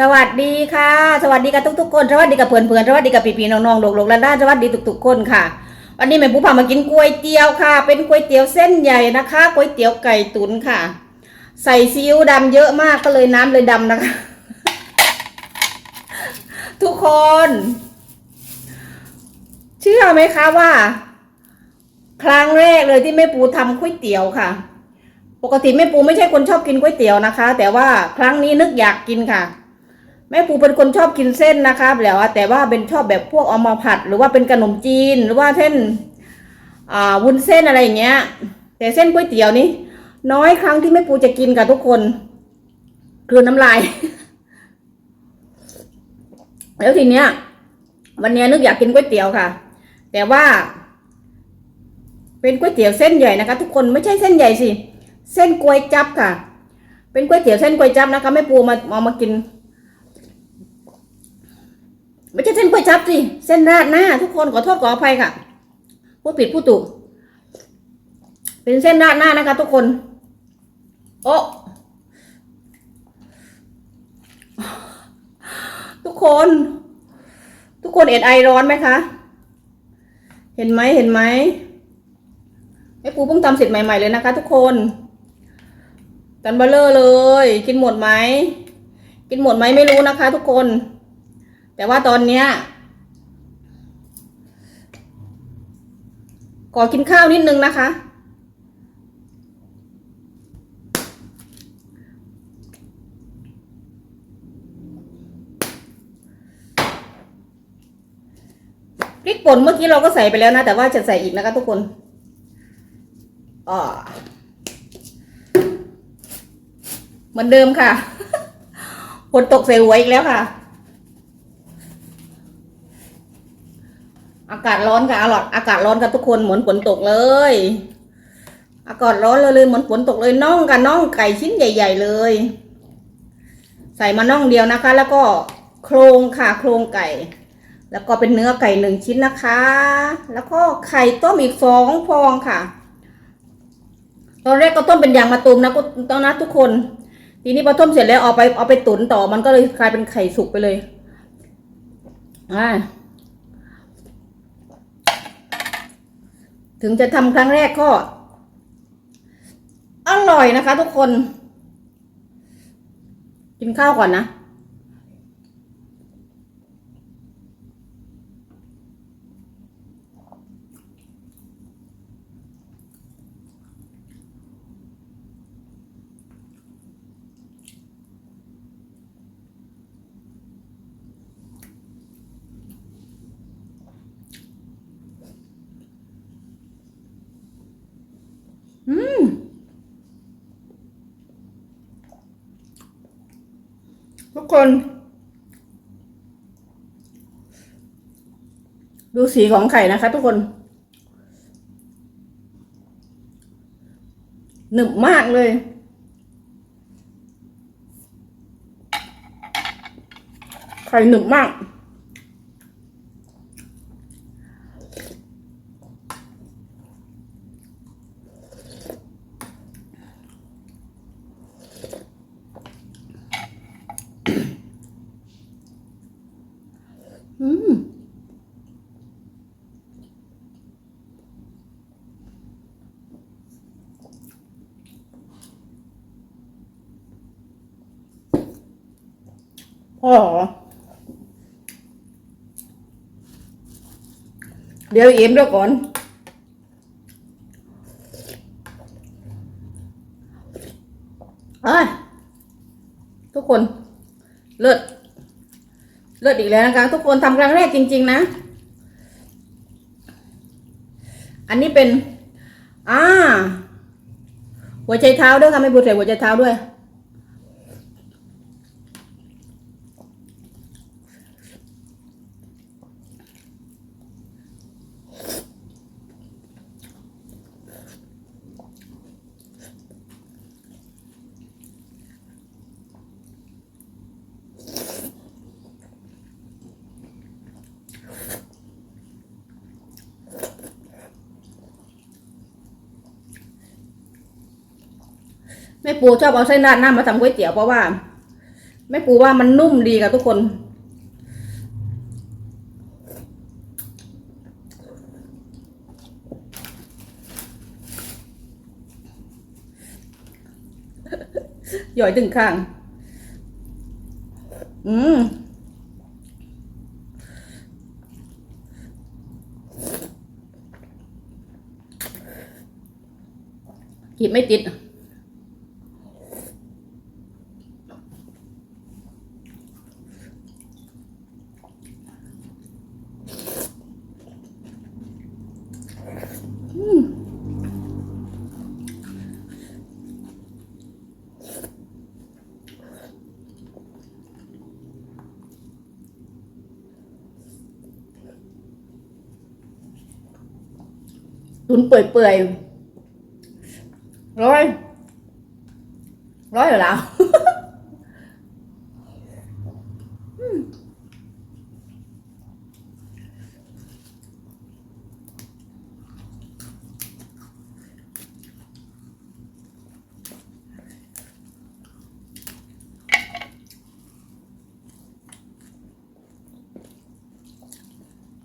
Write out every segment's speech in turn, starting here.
สวัสดีค่ะ สวัสดีกับทุกๆคน สวัสดีกับเพื่อนๆ สวัสดีกับพี่ๆ น้องๆ ลูกๆและด้านสวัสดีทุกๆ คนค่ะ วันนี้แม่ปูพามากินก๋วยเตี๋ยวค่ะ เป็นก๋วยเตี๋ยวเส้นใหญ่นะคะ ก๋วยเตี๋ยวไก่ตุ๋นค่ะ ใส่ซีอิ๊วดำเยอะมากก็เลยน้ำเลยดำนะคะ ทุกคน เชื่อไหมคะว่า ครั้งแรกเลยที่แม่ปูทำก๋วยเตี๋ยวค่ะปกติแม่ปูไม่ใช่คนชอบกินก๋วยเตี๋ยวนะคะ แต่ว่าครั้งนี้นึกอยากกินค่ะ แม่ปูเป็นคนชอบกินเส้นนะคะแล้วแต่ว่าเป็นชอบแบบพวกเอามาผัด หรือว่าเป็นขนมจีนหรือว่าเส้นอ่าวุ้นเส้นอะไรอย่างเงี้ย แต่เส้นก๋วยเตี๋ยวนี่น้อยครั้งที่แม่ปูจะกินกับทุกคนคือน้ำลาย แล้วทีเนี้ย วันเนี้ยนึกอยากกินก๋วยเตี๋ยวค่ะ แต่ว่า เป็นก๋วยเตี๋ยวเส้นใหญ่นะคะ ทุกคนไม่ใช่เส้นใหญ่สิ เส้นก๋วยจับค่ะ เป็นก๋วยเตี๋ยวเส้นก๋วยจับนะคะแม่ปูมาเอามากิน ไม่ใช่เส้นก๋วยจับสิ เส้นราดหน้า ทุกคนขอโทษขออภัยค่ะพูดผิดพูดถูก เป็นเส้นราดหน้านะคะ ทุกคน โอ้ทุกคน ทุกคนเอ็ดไอร้อนไหมคะ เห็นไหมเห็นไหมแม่ปูเพิ่งทำเสร็จใหม่ๆเลยนะคะ ทุกคนกันเบลเลอร์เลย กินหมดไหม กินหมดไหมไม่รู้นะคะ ทุกคน แต่ว่าตอนเนี้ยขอกินข้าวนิดนึงนะคะ พริกป่นเมื่อกี้เราก็ใส่ไปแล้วนะ แต่ว่าจะใส่อีกนะคะทุกคนอ่าเหมือนเดิมค่ะฝนตกใส่หัวอีกแล้วค่ะ อากาศร้อนค่ะอร่อยอากาศร้อนค่ะทุกคนเหมือนฝนตกเลย อากาศร้อนเลยเลยเหมือนฝนตกเลยน่องกับน่องไก่ชิ้นใหญ่ ๆ เลย ใส่มาน่องเดียวนะคะ แล้วก็โครงค่ะโครงไก่ แล้วก็เป็นเนื้อไก่หนึ่งชิ้นนะคะ แล้วก็ไข่ต้มอีกสองฟองค่ะ ตอนแรกก็ต้มเป็นยางมะตูมนะก็ตอนนะทุกคน ทีนี้พอต้มเสร็จแล้วเอาไปเอาไปตุ๋นต่อมันก็เลยกลายเป็นไข่สุกไปเลยอ่า ถึงจะทำครั้งแรกก็ อร่อยนะคะทุกคน กินข้าวก่อนนะ อืม ทุก คน ดูสีของไข่นะคะ ทุกคนหนึบมากเลยไข่หนึบมาก อืม พ่อเดี๋ยวเอ็มเดี๋ยวก่อนเอ้ยทุกคน เลิศ เลิศอีกแล้วนะคะ ทุกคนทำครั้งแรกจริง ๆ นะ อันนี้เป็น อ่า หัวใจเท้าด้วยค่ะ ไม่บูใส่หัวใจเท้าด้วย แม่ปูชอบเอาเส้นราดหน้ามาทำก๋วยเตี๋ยวเพราะว่าแม่ปูว่ามันนุ่มดีกับทุกคนหย่อยถึงข้าง อืมกินไม่ติด ตุนเปื่อยๆ ร้อย ร้อยหรอเรา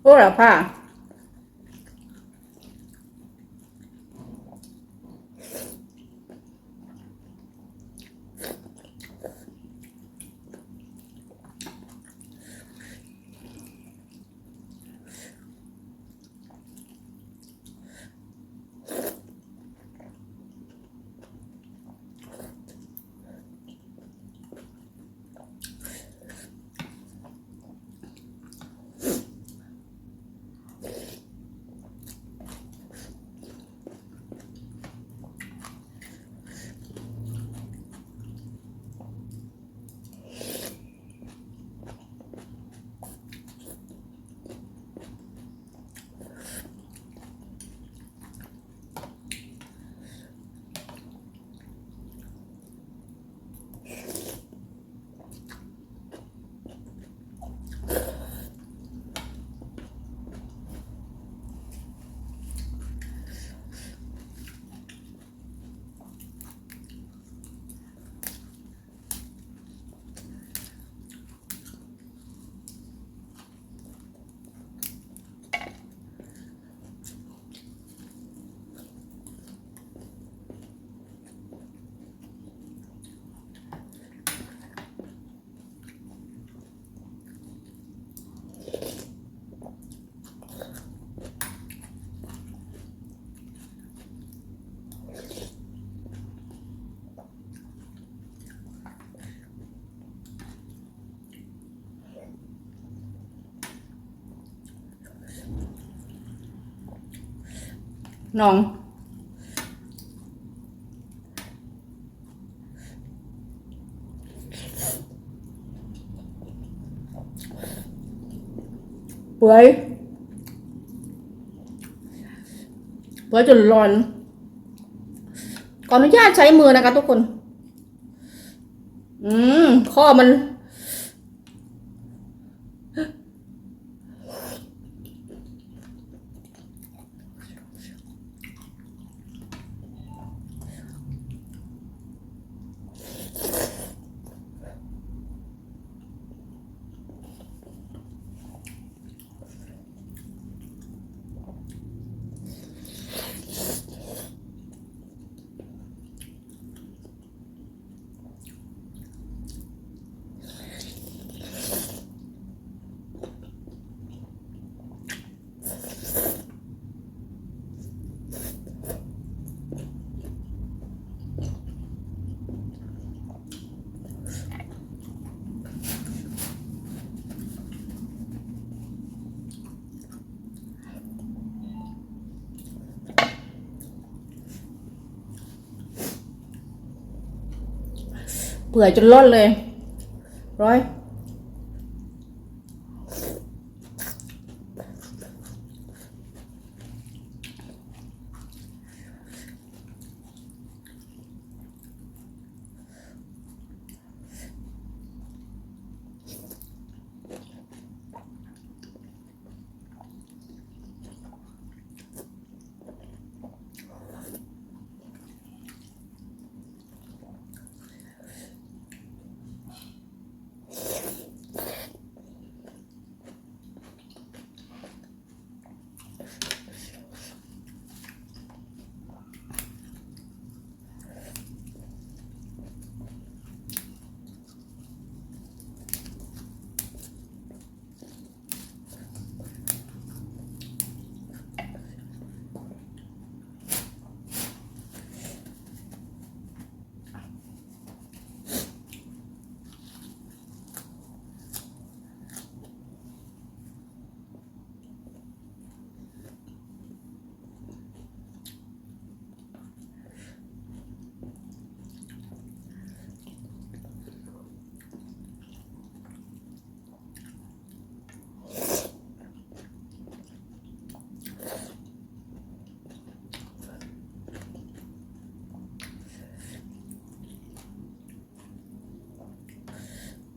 โอ้ละผ้า น้อง เปื่อยเปื่อยจนร้อนขออนุญาตใช้มือนะคะทุกคน อืม ข้อมัน เปื่อยจนร่อนเลย ร้อย อ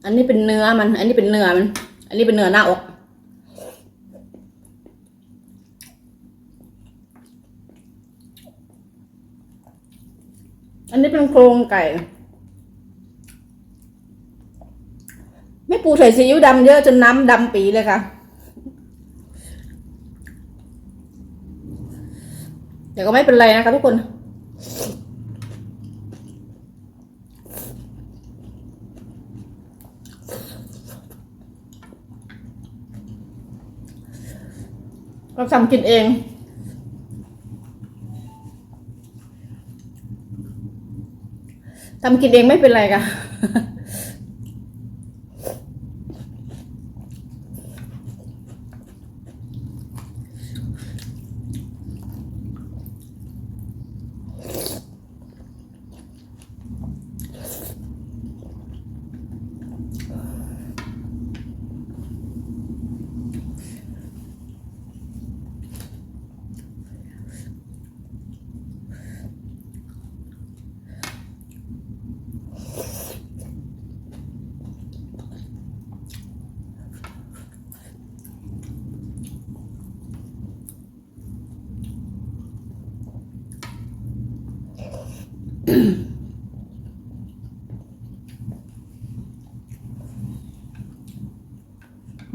อันนี้เป็นเนื้อมัน อันนี้เป็นเนื้อมัน อันนี้เป็นเนื้อหน้าอก อันนี้เป็นโครงไก่ ไม่ปูใส่ซีอิ๊วดำเยอะจนน้ำดำปีเลยค่ะ แต่ก็ไม่เป็นไรนะคะทุกคน เราทำกินเอง ทำกินเองไม่เป็นไรค่ะ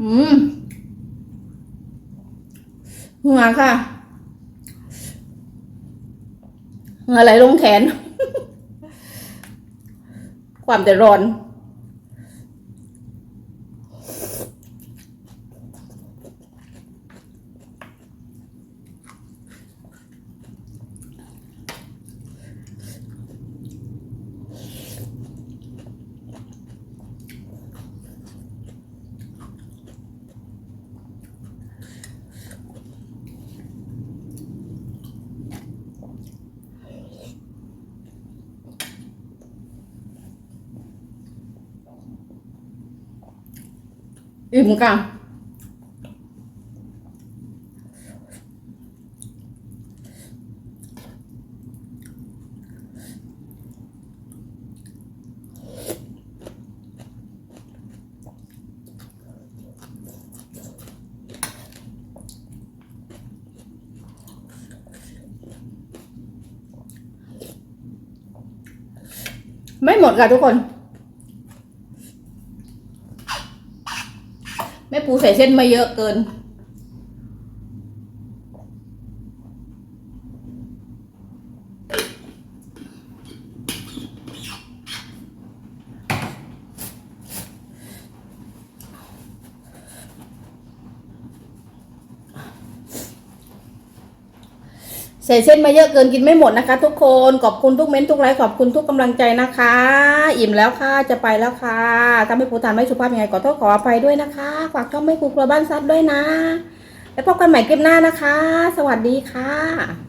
อืมเหงื่อค่ะเหงื่อไหลลงแขน ความแต่ร้อน อิ่มค่ะไม่หมดค่ะทุกคน แม่ปูใส่ เส้นมาเยอะเกิน ใส่เส้นมาเยอะเกินกินไม่หมดนะคะ ทุกคนขอบคุณทุกเม้นต์ทุกไลค์ขอบคุณทุกกำลังใจนะคะ อิ่มแล้วค่ะจะไปแล้วค่ะถ้าไม่ผู้ทานไม่สุภาพยังไงขอโทษขออภัยด้วยนะคะฝากช่องไม่ครูครัวบ้านซัดด้วยนะ แล้วพบกันใหม่คลิปหน้านะคะ สวัสดีค่ะ